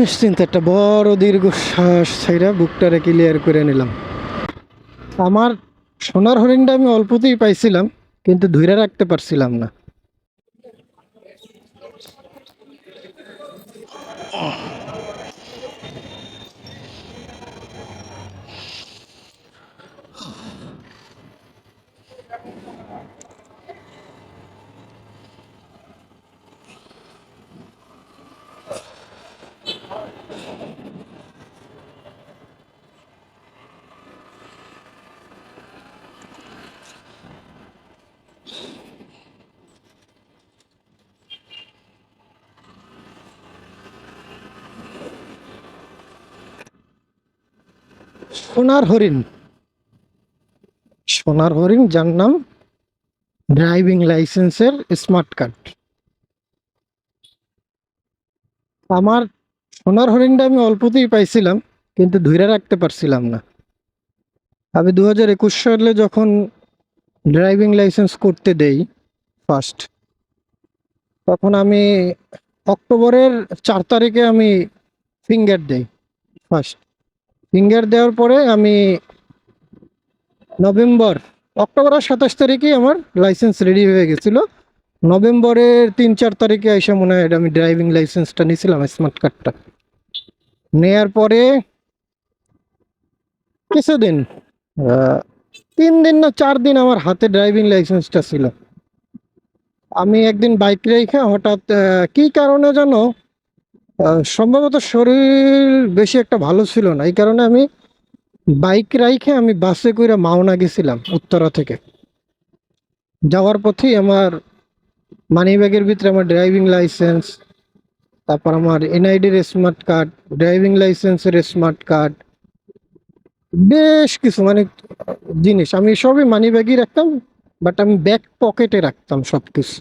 নিশ্চিন্ত একটা বড় দীর্ঘশ্বাস ছাইরা বুকটারে ক্লিয়ার করে নিলাম। আমার সোনার হরিণটা আমি অল্পতেই পাইছিলাম, কিন্তু ধৈর্য রাখতে পারছিলাম না। সোনার হরিণ। সোনার হরিণ যার নাম ড্রাইভিং লাইসেন্সের স্মার্ট কার্ড। আমার সোনার হরিণটা আমি অল্পতেই পাইছিলাম, কিন্তু ধৈর্য রাখতে পারছিলাম না। আমি দু হাজার একুশ সালে যখন ড্রাইভিং লাইসেন্স করতে দেই ফার্স্ট, তখন আমি অক্টোবরের চার তারিখে আমি ফিঙ্গার দেই ফার্স্ট। ফিঙ্গার দেওয়ার পরে আমি নভেম্বর অক্টোবরের সাতাশ তারিখে আমার লাইসেন্স রেডি হয়ে গেছিল। নভেম্বরের তিন চার তারিখে এসে মনে হয় আমি ড্রাইভিং লাইসেন্সটা নিয়েছিলাম স্মার্ট কার্ডটা নেয়ার পরে কিছুদিন তিন দিন না চার দিন আমার হাতে ড্রাইভিং লাইসেন্সটা ছিল। আমি একদিন বাইক রেখে হঠাৎ কি কারণে জানো? সম্ভবত শরীর বেশি একটা ভালো ছিল না। এই কারণে আমি বাইক রাইখে আমি বাসে করে মাওনা গেছিলাম উত্তরা থেকে। যাওয়ার পথেই আমার মানি ব্যাগের ভিতরে আমার ড্রাইভিং লাইসেন্স, তারপর আমার এনআইডির স্মার্ট কার্ড, ড্রাইভিং লাইসেন্সের স্মার্ট কার্ড, বেশ কিছু মানে জিনিস। আমি সবই মানি ব্যাগই রাখতাম, বাট আমি ব্যাক পকেটে রাখতাম সব কিছু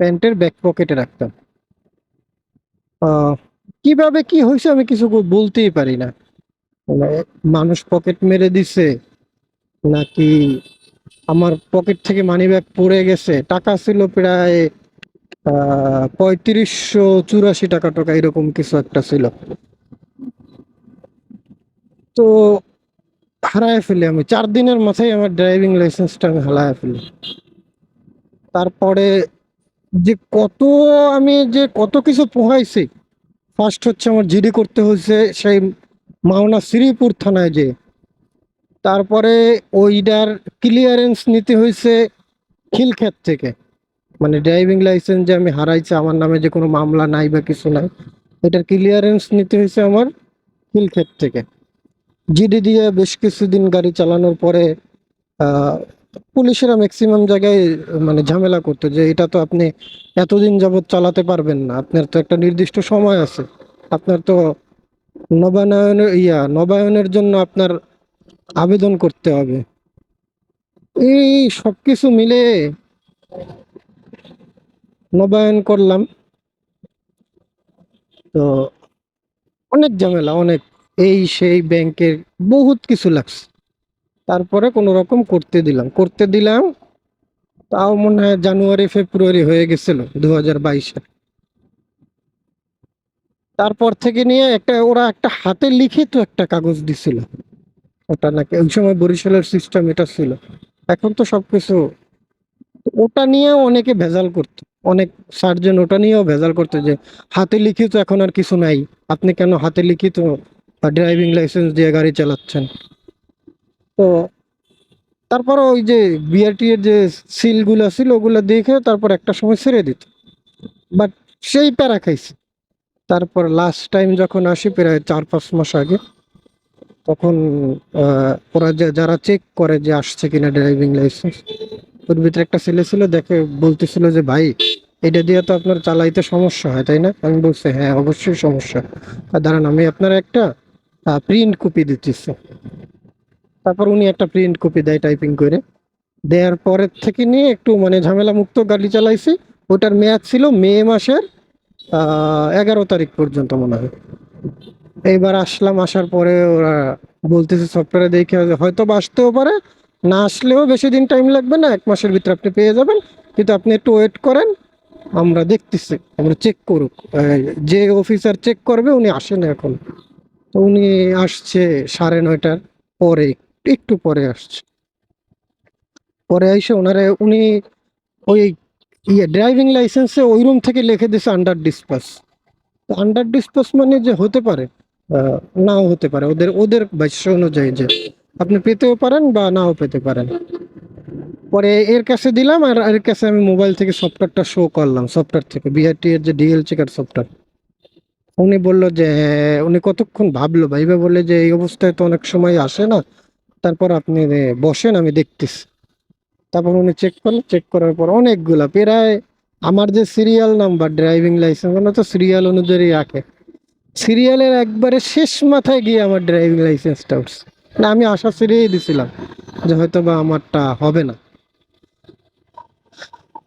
প্যান্টের ব্যাক পকেটে রাখতাম। কীভাবে কি হয়েছে আমি কিছু বলতেই পারি না। মানে মানুষ পকেট মেরে দিছে, নাকি আমার পকেট থেকে মানি ব্যাগ পড়ে গেছে, টাকা ছিল প্রায় পঁয়ত্রিশশো চুরাশি টাকা টাকা, এরকম কিছু একটা ছিল। তো হারায় ফেলি আমি। চার দিনের মাথায় আমার ড্রাইভিং লাইসেন্সটা আমি হারায় ফেলি। তারপরে যে কত আমি যে কত কিছু পোহাইছি ফার্স্ট হচ্ছে আমার জিডি করতে হয়েছে সেই মাওনা শ্রীপুর থানায় যে তারপরে ওইটার ক্লিয়ারেন্স নিতে হয়েছে খিলক্ষেত থেকে। মানে ড্রাইভিং লাইসেন্স যে আমি হারাইছি, আমার নামে যে কোনো মামলা নাই বা কিছু নাই, এটার ক্লিয়ারেন্স নিতে হয়েছে আমার খিলক্ষেত থেকে। জিডি দিয়ে বেশ কিছুদিন গাড়ি চালানোর পরে পুলিশেরা ম্যাক্সিমাম জায়গায় মানে ঝামেলা করতো যে এটা তো আপনি এতদিন যাবৎ চালাতে পারবেন না। আপনার তো একটা নির্দিষ্ট সময় আছে। আপনার তো নবায়নের, ইয়া, নবায়নের জন্য আপনার আবেদন করতে হবে। এই সব কিছু মিলে নবায়ন করলাম। তো অনেক ঝামেলা, অনেক এই সেই ব্যাংকের বহুত কিছু লাগছে। তারপরে কোনো রকম করতে দিলাম। করতে দিলাম, তাও মনে হয় জানুয়ারি, ফেব্রুয়ারি হয়ে গেছিল দু হাজার বাইশে। তারপর থেকে নিয়ে একটা, ওরা একটা হাতে লিখিত একটা কাগজ দিছিল। ওটা নাকি ওই সময় বরিশালের সিস্টেম এটা ছিল। এখন তো সবকিছু, ওটা নিয়েও অনেকে ভেজাল করতো। অনেক সার্জন ওটা নিয়েও ভেজাল করতো যে, হাতে লিখিত এখন আর কিছু নাই। আপনি কেন হাতে লিখিত ড্রাইভিং লাইসেন্স দিয়ে গাড়ি চালাচ্ছেন? তো তারপর ওই যে বিআরটি এর যে সিলগুলো ছিল, ওগুলো দেখে তারপর একটা সময় ছেড়ে দিত। বাট সেই প্যারা খাইছে। তারপর লাস্ট টাইম যখন আসি প্রায় চার পাঁচ মাস আগে, তখন ওরা যে, যারা চেক করে যে আসছে কিনা ড্রাইভিং লাইসেন্স ওর ভিতরে একটা ছেলে ছিল, দেখে বলতেছিল যে, ভাই, এটা দিয়ে তো আপনার চালাইতে সমস্যা হয়, তাই না? আমি বলছি হ্যাঁ অবশ্যই সমস্যা আর দাঁড়ান, আমি আপনার একটা প্রিন্ট কপি দিতেছি। তারপর উনি একটা প্রিন্ট কপি দেয় টাইপিং করে। দেওয়ার পরের থেকে নিয়ে একটু মানে ঝামেলা মুক্ত গাড়ি চালাইছি। ওটার মেয়াদ ছিল মে মাসের এগারো তারিখ পর্যন্ত মনে হয়। এইবার আসলাম, আসার পরে ওরা বলতেছে সফটওয়্যারে দেখে হয়তো বা আসতেও পারে। না আসলেও বেশি দিন টাইম লাগবে না, এক মাসের ভিতরে আপনি পেয়ে যাবেন। কিন্তু আপনি একটু ওয়েট করেন, আমরা দেখতেছি, আমরা চেক করুক। যে অফিসার চেক করবে, উনি আসেন এখন। তো উনি আসছে সাড়ে নয়টার পরে একটু পরে আসছে। পরে এসে ওনারে উনি ওই ইয়ে ড্রাইভিং লাইসেন্সে ওই রুম থেকে লিখে দিছে আন্ডার ডিসপাস আন্ডার ডিসপাস মানে যে হতে পারে নাও হতে পারে। ওদের ওদের ভাষ্য অনুযায়ী যে আপনি পেতেও পারেন বা নাও পেতে পারেন। পরে এর কাছে দিলাম আর এর কাছে আমি মোবাইল থেকে সফটওয়্যারটা শো করলাম সফটওয়্যার থেকে। বিআরটি এর যে ডিএল চেকার সফটওয়্যার উনি বলল যে, উনি কতক্ষণ ভাবলো? ভাইবা বলে যে, এই অবস্থায় তো অনেক সময় আসে না। তারপর আপনি বসেন, আমি দেখতেছি। তারপর উনি চেক করলেন চেক করার পর অনেকগুলা, প্রায় আমার যে সিরিয়াল নাম্বার ড্রাইভিং লাইসেন্স ওনা তো সিরিয়াল অনুযায়ী রাখে সিরিয়ালের একবারে শেষ মাথায় গিয়ে আমার ড্রাইভিং লাইসেন্সটা উঠছে। না আমি আশা ছেড়েই দিছিলাম যে হয়তো বা আমারটা হবে না।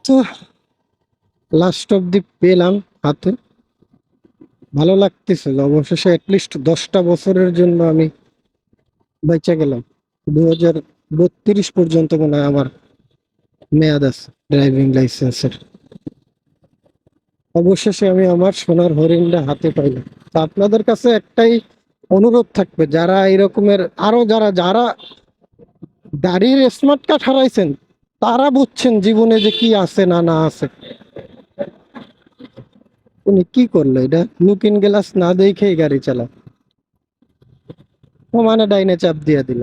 তো লাস্ট অব্দি পেলাম হাতে। ভালো লাগতেছিল। অবশেষে অ্যাটলিস্ট দশটা বছরের জন্য আমি বেঁচে গেলাম। দু হাজার বত্রিশ পর্যন্ত মনে হয় আমার মেয়াদ আছে ড্রাইভিং লাইসেন্সের অবশেষে আমি আমার সোনার হরিণটা হাতে পাইলাম। তো আপনাদের কাছে একটাই অনুরোধ থাকবে, যারা এরকমের, আরও যারা যারা গাড়ির স্মার্ট কার্ড হারাইছেন, তারা বুঝছেন জীবনে যে কি আছে না না আছে। উনি কি করল এটা? লুকিং গ্লাস না দেখেই গাড়ি চালা ও মানে ডাইনে চাপ দিয়ে দিল।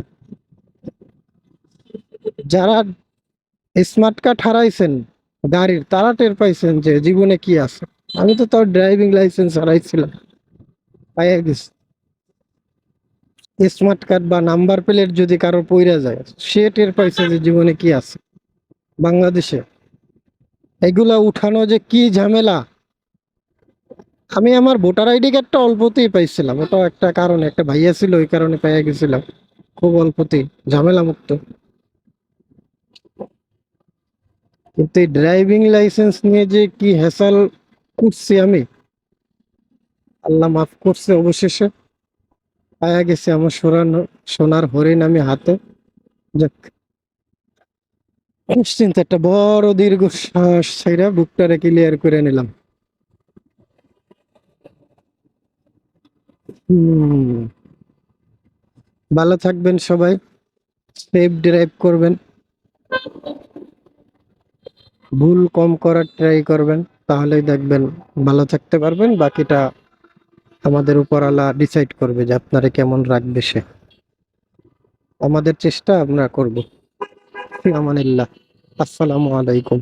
যারা স্মার্ট কার্ড হারাইছেন, গাড়ির তারা টের পাইছেন যে জীবনে কি আছে। আমি তো তার ড্রাইভিং লাইসেন্স হারাইছিলাম। পাইয়া গেছি। স্মার্ট কার্ড বা নাম্বার প্লেট যদি কারও পইরা যায়, সে টের পাইছে যে জীবনে কি আছে। বাংলাদেশে এগুলা উঠানো যে কি ঝামেলা, আমি আমার ভোটার আইডি কার্ডটা অল্পতেই পাইছিলাম। ওটাও একটা কারণে, একটা ভাইয়া ছিল, ওই কারণে পাইয়া গেছিলাম। খুব অল্পতেই ঝামেলা মুক্ত কিন্তু এই ড্রাইভিং লাইসেন্স নিয়ে যে কি হ্যাসাল করছি আমি, আল্লাহ মাফ করছে অবশেষে। পায়া গেছে আমার সোনার সোনার হরিণ আমি হাতে। যাক, নিশ্চিন্ত একটা বড় দীর্ঘ শ্বাস ছাইরা বুকটারে ক্লিয়ার করে নিলাম। ভালো থাকবেন সবাই সেফ ড্রাইভ করবেন। ভুল কম করার ট্রাই করবেন, তাহলেই দেখবেন ভালো থাকতে পারবেন, বাকিটা আমাদের উপরওয়ালা ডিসাইড করবে যে আপনারা কেমন রাখবে সে। আমাদের চেষ্টা আমরা করব। আসসালামু আলাইকুম।